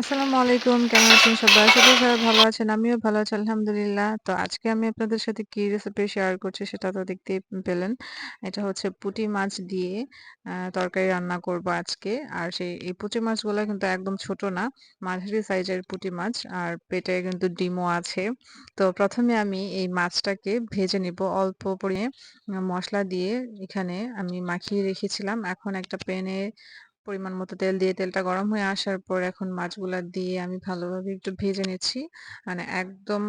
আসসালামু আলাইকুম। কেমন আছেন সবাই? আশা করি সবাই ভালো আছেন। আমিও ভালো আছি, আলহামদুলিল্লাহ। তো আজকে আমি আপনাদের সাথে কি রেসিপি শেয়ার করছি সেটা তো দেখতেই পেলেন। এটা হচ্ছে পুঁটি মাছ দিয়ে তরকারি রান্না করব আজকে। আর সেই, এই পুঁটি মাছগুলো কিন্তু একদম ছোট না। মাঝারি সাইজের পুঁটি মাছ, আর পেটে কিন্তু ডিমও আছে। তো প্রথমে আমি এই মাছটাকে ভেজে নিব অল্প পরিমাণে, মশলা দিয়ে এখানে আমি মাখিয়ে রেখেছিলাম। এখন একটা প্যানে পরিমাণ মতো তেল দিয়ে তেলটা গরম হয়ে আসার পর এখন মাছগুলা দিয়ে আমি ভালোভাবে একটু ভেজে নিচ্ছি। মানে একদম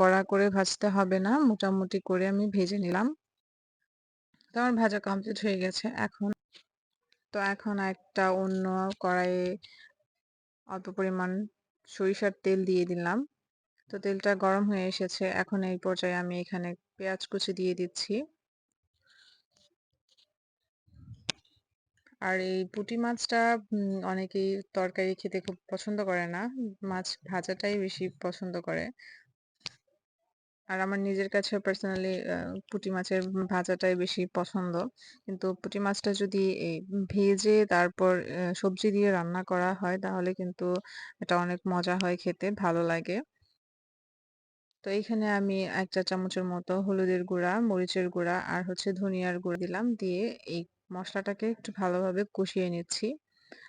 কড়া করে ভাজতে হবে না। মোটামুটি করে আমি ভেজে নিলাম। তো আমার ভাজা কমপ্লিট হয়ে গেছে। এখন, তো এখন একটা অন্য কড়াইয়ে অল্প পরিমাণ সরিষার তেল দিয়ে দিলাম। তো তেলটা গরম হয়ে এসেছে। এখন এই পর্যায়ে আমি এখানে পেঁয়াজ কুচি দিয়ে দিচ্ছি। আর এই পুঁটি মাছটা অনেকেই তরকারি খেতে খুব পছন্দ করে না। মাছ ভাজাটাই বেশি পছন্দ করে। আর আমার নিজের কাছে পার্সোনালি পুঁটি মাছের ভাজাটাই বেশি পছন্দ। কিন্তু পুঁটি মাছটা যদি ভেজে তারপর সবজি দিয়ে রান্না করা হয় তাহলে কিন্তু এটা অনেক মজা হয় খেতে, ভালো লাগে। তো এইখানে আমি ১ চা চামচের মতো হলুদের গুঁড়া, মরিচের গুঁড়া আর হচ্ছে ধনিয়ার গুঁড়া দিলাম। দিয়ে এই মসলাটাকে একটু ভালোভাবে কষিয়ে নিচ্ছি।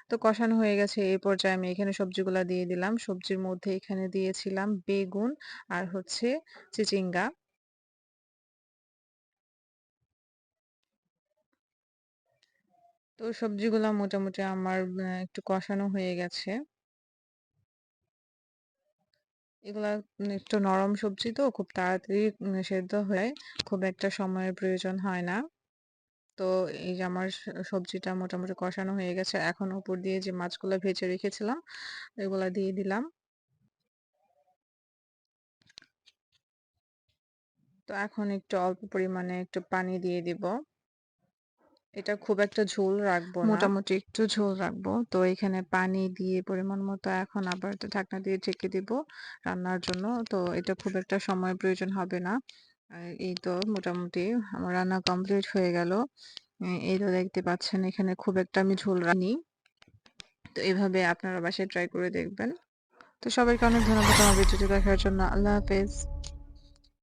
তো কষানো হয়ে গেছে এই পর্যায়ে আমি এখানে সবজিগুলা দিয়ে দিলাম। সবজির মধ্যে এখানে দিয়েছিলাম বেগুন আর হচ্ছে চিচিঙ্গা। তো সবজিগুলা মোটামুটি আমার একটু কষানো হয়ে গেছে। এগুলা একটু নরম সবজি তো, খুব তাড়াতাড়ি সেদ্ধ হয়ে খুব একটা সময়ের প্রয়োজন হয় না। তো এই যে আমার সবজিটা মোটামুটি কষানো হয়ে গেছে। এখন উপর দিয়ে যে মাছগুলা ভেজে রেখেছিলাম, এগুলা দিয়ে দিলাম। তো এখন একটু অল্প পরিমাণে একটু পানি দিয়ে দিব। এটা খুব একটা ঝোল রাখব মোটামুটি একটু ঝোল রাখব। তো এখানে পানি দিয়ে পরিমাণ মতো এখন আবার ঢাকনা দিয়ে ঢেকে দিব রান্নার জন্য। তো এটা খুব একটা সময় প্রয়োজন হবে না। এই তো মোটামুটি আমার রান্না কমপ্লিট হয়ে গেল। এই তো দেখতে পাচ্ছেন এখানে খুব একটা আমি ঝোল রাখিনি। তো এভাবে আপনারা বাসায় ট্রাই করে দেখবেন। তো সবাইকে অনেক ধন্যবাদ আমার ভিডিওটি দেখার জন্য। আল্লাহ হাফেজ।